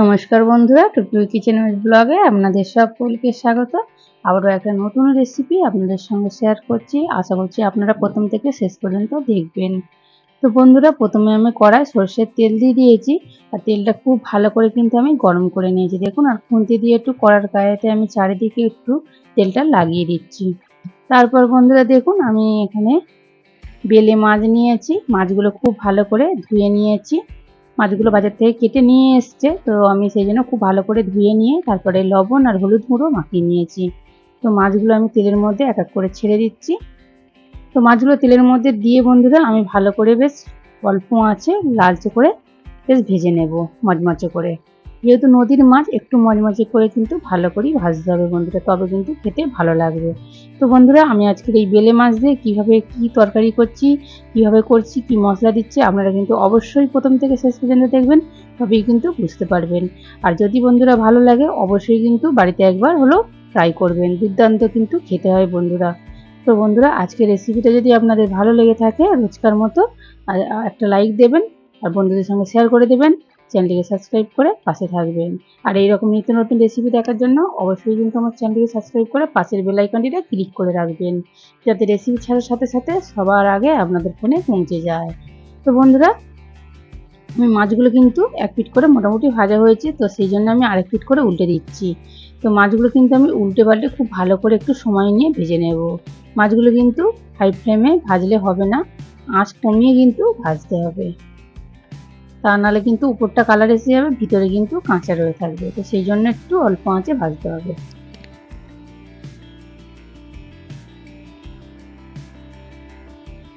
নমস্কার বন্ধুরা, টুকটুকি কিচেন ব্লগে আপনাদের সকলকে স্বাগত। আবারও একটা নতুন রেসিপি আপনাদের সঙ্গে শেয়ার করছি। আশা করছি আপনারা প্রথম থেকে শেষ পর্যন্ত দেখবেন। তো বন্ধুরা, প্রথমে আমি কড়াই সর্ষের তেল দিয়ে দিয়েছি। আর তেলটা খুব ভালো করে কিন্তু আমি গরম করে নিয়েছি। দেখুন, আর খুন্তি দিয়ে একটু কড়ার গায়েতে আমি চারিদিকে একটু তেলটা লাগিয়ে দিচ্ছি। তারপর বন্ধুরা, দেখুন, আমি এখানে বেলে মাছ নিয়েছি। মাছগুলো খুব ভালো করে ধুয়ে নিয়েছি। মাছগুলো বাজার থেকে কেটে নিয়ে এসছে। তো আমি সেই জন্য খুব ভালো করে ধুয়ে নিয়ে, তারপরে লবণ আর হলুদ গুঁড়ো মাখিয়ে নিয়েছি। তো মাছগুলো আমি তেলের মধ্যে এক এক করে ছেড়ে দিচ্ছি। তো মাছগুলো তেলের মধ্যে দিয়ে বন্ধুরা, আমি ভালো করে বেশ অল্প আছে লালচে করে বেশ ভেজে নেব, মচমচে করে। যেহেতু নদীর মাছ একটু মচমচে করে কিন্তু ভালো করেই ভাজতে হবে বন্ধুরা, তবে কিন্তু খেতে ভালো লাগবে। তো বন্ধুরা, আমি আজকের এই বেলে মাছ দিয়ে কীভাবে কী তরকারি করছি, কীভাবে করছি, কি মশলা দিচ্ছি, আপনারা কিন্তু অবশ্যই প্রথম থেকে শেষ পর্যন্ত দেখবেন, তবেই কিন্তু বুঝতে পারবেন। আর যদি বন্ধুরা ভালো লাগে, অবশ্যই কিন্তু বাড়িতে একবার হলো ট্রাই করবেন, দুর্দান্ত কিন্তু খেতে হয় বন্ধুরা। তো বন্ধুরা, আজকের রেসিপিটা যদি আপনাদের ভালো লেগে থাকে, রোজকার মতো একটা লাইক দেবেন, আর বন্ধুদের সঙ্গে শেয়ার করে দেবেন। চ্যানেলটিকে সাবস্ক্রাইব করে পাশে থাকবেন। আর এইরকম নিত্য নতুন রেসিপি দেখার জন্য অবশ্যই কিন্তু আমার চ্যানেলটিকে সাবস্ক্রাইব করে পাশের বেল আইকনটিতে ক্লিক করে রাখবেন। যাতে রেসিপি ছাড়ার সাথে সাথে সবার আগে আপনাদের ফোনে পৌঁছে যায়। তো বন্ধুরা, আমি মাছগুলো কিন্তু এক পিট করে মোটামুটি ভাজা হয়েছে, তো সেই জন্য আমি আরেক পিট করে উল্টে দিচ্ছি। তো মাছগুলো কিন্তু আমি উল্টে পাল্টে খুব ভালো করে একটু সময় নিয়ে ভেজে নেব। মাছগুলো কিন্তু হাই ফ্লেমে ভাজলে হবে না আঁচ কমিয়ে কিন্তু ভাজতে হবে। তা নাহলে কিন্তু উপরটা কালার এসে যাবে, ভিতরে কিন্তু কাঁচা রয়ে থাকবে। তো সেই জন্য একটু অল্প আঁচে ভাজতে হবে।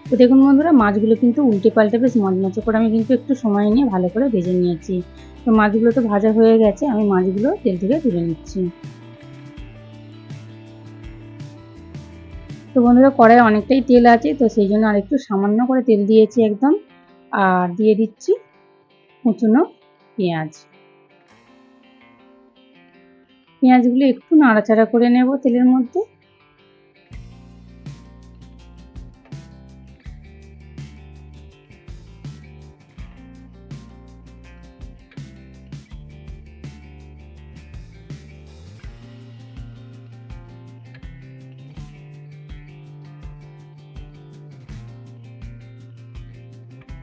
তো দেখুন বন্ধুরা, মাছগুলো কিন্তু উল্টে পাল্টে বেশ মচমচে করে আমি কিন্তু একটু সময় নিয়ে ভালো করে ভেজে নিয়েছি। তো মাছগুলো তো ভাজা হয়ে গেছে, আমি মাছগুলো তেল থেকে তুলে নিচ্ছি। তো বন্ধুরা কড়াই অনেকটাই তেল আছে, তো সেই জন্য আর একটু সামান্য করে তেল দিয়েছি একদম। আর দিয়ে দিচ্ছি কুচনো পেঁয়াজ। পেঁয়াজগুলো একটু নাড়াচাড়া করে নেব তেলের মধ্যে।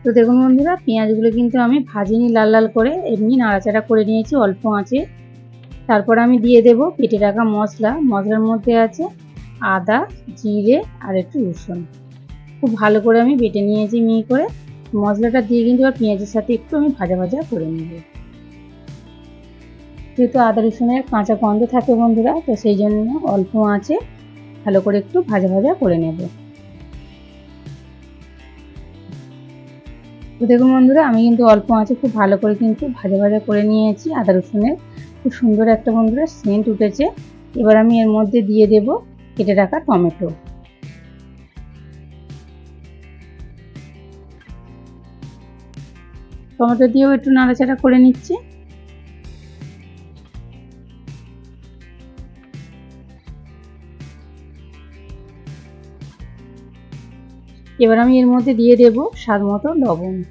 তো দেখুন বন্ধুরা, পেঁয়াজগুলো কিন্তু আমি ভাজিনি লাল লাল করে, এমনি নাড়াচাড়া করে নিয়েছি, অল্প আঁচে। তারপর আমি দিয়ে দেব পেটে রাখা মশলা, মশলার মধ্যে আছে আদা, জিরে আর একটু রসুন। খুব ভালো করে আমি বেটে নিয়েছি মিহি করে। মশলাটা দিয়ে কিন্তু আর পেঁয়াজের সাথে একটু আমি ভাজা ভাজা করে নেব। যেহেতু আদা রসুনের কাঁচা গন্ধ থাকে বন্ধুরা, তো সেই জন্য অল্প আঁচে ভালো করে একটু ভাজা ভাজা করে নেব। তো দেখুন বন্ধুরা, আমি কিন্তু অল্প আছে খুব ভালো করে কিন্তু ভাজা ভাজা করে নিয়েছি আদা রসুনের। খুব সুন্দর একটা বন্ধুরা সেন্ট উঠেছে। এবার আমি এর মধ্যে দিয়ে দেব কেটে রাখা টমেটো। টমেটো দিয়েও একটু নাড়াচাড়া করে নিচ্ছি। এবার আমি এর মধ্যে দিয়ে দেব স্বাদ মতো লবণ।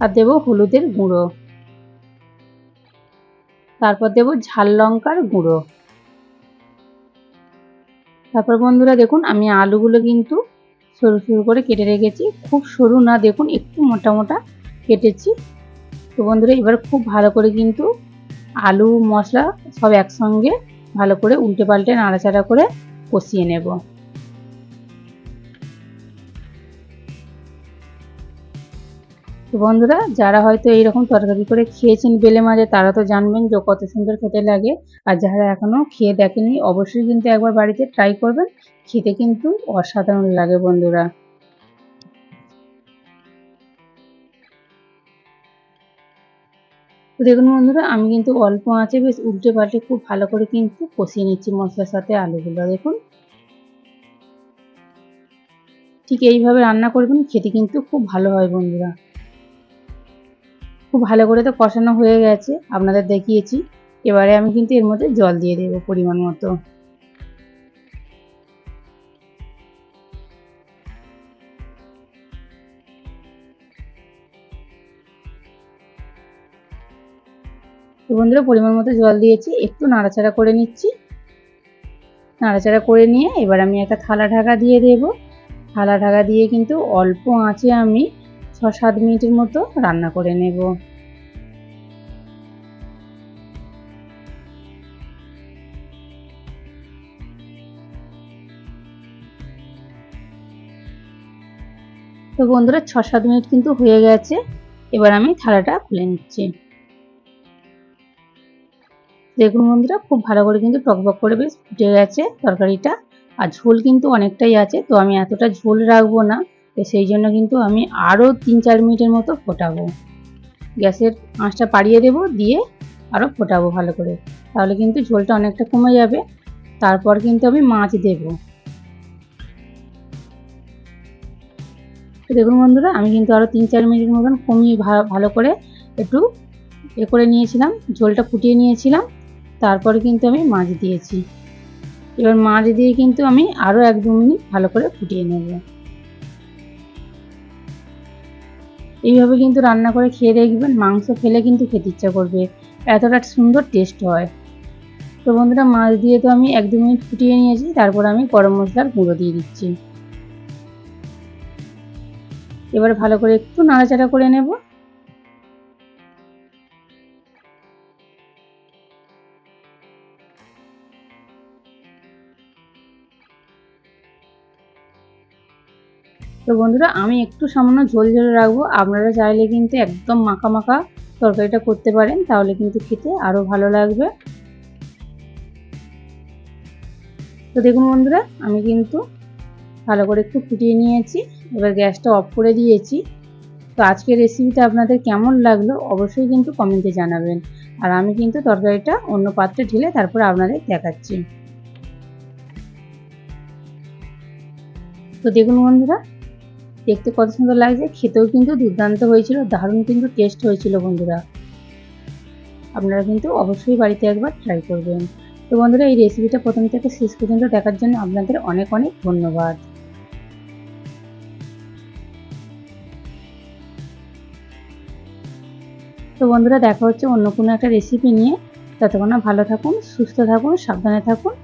আর দেব হলুদের গুঁড়ো। তারপর দেব ঝাল লঙ্কার গুঁড়ো। তারপর বন্ধুরা দেখুন, আমি আলুগুলো কিন্তু সরু সরু করে কেটে রেখেছি। খুব সরু না, দেখুন, একটু মোটা মোটা কেটেছি। তো বন্ধুরা, এবার খুব ভালো করে কিন্তু আলু, মশলা সব একসঙ্গে ভালো করে উল্টে পাল্টে নাড়াচাড়া করে কষিয়ে নেব। তো বন্ধুরা, যারা হয়তো এইরকম তরকারি করে খেয়েছেন বেলে মাঝে, তারা তো জানবেন যে কত সুন্দর খেতে লাগে। আর যারা এখনও খেয়ে দেখেনি অবশ্যই কিন্তু একবার বাড়িতে ট্রাই করবেন। খেতে কিন্তু অসাধারণ লাগে বন্ধুরা। তো দেখুন বন্ধুরা, আমি কিন্তু অল্প আঁচে বেশ উল্টে পাল্টে খুব ভালো করে কিন্তু কষিয়ে নিচ্ছি মশলার সাথে আলুগুলো, দেখুন। ঠিক এইভাবে রান্না করবেন, খেতে কিন্তু খুব ভালো হয় বন্ধুরা। খুব ভালো করে তো কষানো হয়ে গেছে, আপনাদের দেখিয়েছি। এবারে আমি কিন্তু এর মধ্যে জল দিয়ে দেবো পরিমাণ মতো। বন্ধুরা, পরিমাণ মতো জল দিয়েছি, একটু নাড়াচাড়া করে নিচ্ছি। নাড়াচাড়া করে নিয়ে এবার আমি একটা থালা ঢাকা দিয়ে দেব। থালা ঢাকা দিয়ে কিন্তু অল্প আঁচে আমি ছ সাত মিনিটের মতো রান্না করে নেব। তো বন্ধুরা ছ সাত মিনিট কিন্তু হয়ে গেছে। এবার আমি থালাটা খুলে নিচ্ছি। দেখুন বন্ধুরা, খুব ভালো করে কিন্তু টকবক করে বেশ ফুটে গেছে তরকারিটা। আর ঝোল কিন্তু অনেকটাই আছে, তো আমি এতটা ঝোল রাখব না। তো সেই জন্য কিন্তু আমি আরও তিন চার মিনিটের মতো ফোটাবো। গ্যাসের আঁচটা পাড়িয়ে দেবো, দিয়ে আরও ফোটাবো ভালো করে। তাহলে কিন্তু ঝোলটা অনেকটা কমে যাবে। তারপর কিন্তু আমি মাছ দেবো। দেখুন বন্ধুরা, আমি কিন্তু আরও তিন চার মিনিটের মতন কমিয়ে ভালো করে একটু এ করে নিয়েছিলাম, ঝোলটা ফুটিয়ে নিয়েছিলাম। তারপরে কিন্তু আমি মাছ দিয়েছি। এবার মাছ দিয়ে কিন্তু আমি আরও এক দু মিনিট ভালো করে ফুটিয়ে নেব। এইভাবে কিন্তু রান্না করে খেয়ে দেখবেন, মাংস ফেলে কিন্তু খেতে ইচ্ছা করবে। এতটা সুন্দর টেস্ট হয়। তো বন্ধুরা, মাছ দিয়ে তো আমি এক দু মিনিট ফুটিয়ে নিয়েছি, তারপর আমি গরম মশলার গুঁড়ো দিয়ে দিচ্ছি। এবার ভালো করে একটু নাড়াচাড়া করে নেব। তো বন্ধুরা, আমি একটু সামান্য ঝোল ঝোল রাখব। আপনারা চাইলে কিন্তু একদম মাখা মাখা তরকারিটা করতে পারেন, তাহলে কিন্তু খেতে আরও ভালো লাগবে। তো দেখুন বন্ধুরা, আমি কিন্তু ভালো করে একটু ফুটিয়ে নিয়েছি, এবার গ্যাসটা অফ করে দিয়েছি। তো আজকের রেসিপিটা আপনাদের কেমন লাগল অবশ্যই কিন্তু কমেন্টে জানাবেন। আর আমি কিন্তু তরকারিটা অন্য পাত্রে ঢেলে তারপর আপনাদের দেখাচ্ছি। তো দেখুন বন্ধুরা দেখতে কত সুন্দর লাগছে। খেতেও কিন্তু দুর্দান্ত হয়েছিল, দারুণ কিন্তু টেস্ট হয়েছিল বন্ধুরা। আপনারা কিন্তু অবশ্যই বাড়িতে একবার ট্রাই করবেন। তো বন্ধুরা, এই রেসিপিটা প্রথম থেকে শেষ পর্যন্ত দেখার জন্য আপনাদের অনেক অনেক ধন্যবাদ। তো বন্ধুরা, দেখা হচ্ছে অন্য কোনো একটা রেসিপি নিয়ে। ততক্ষণ ভালো থাকুন, সুস্থ থাকুন, সাবধানে থাকুন।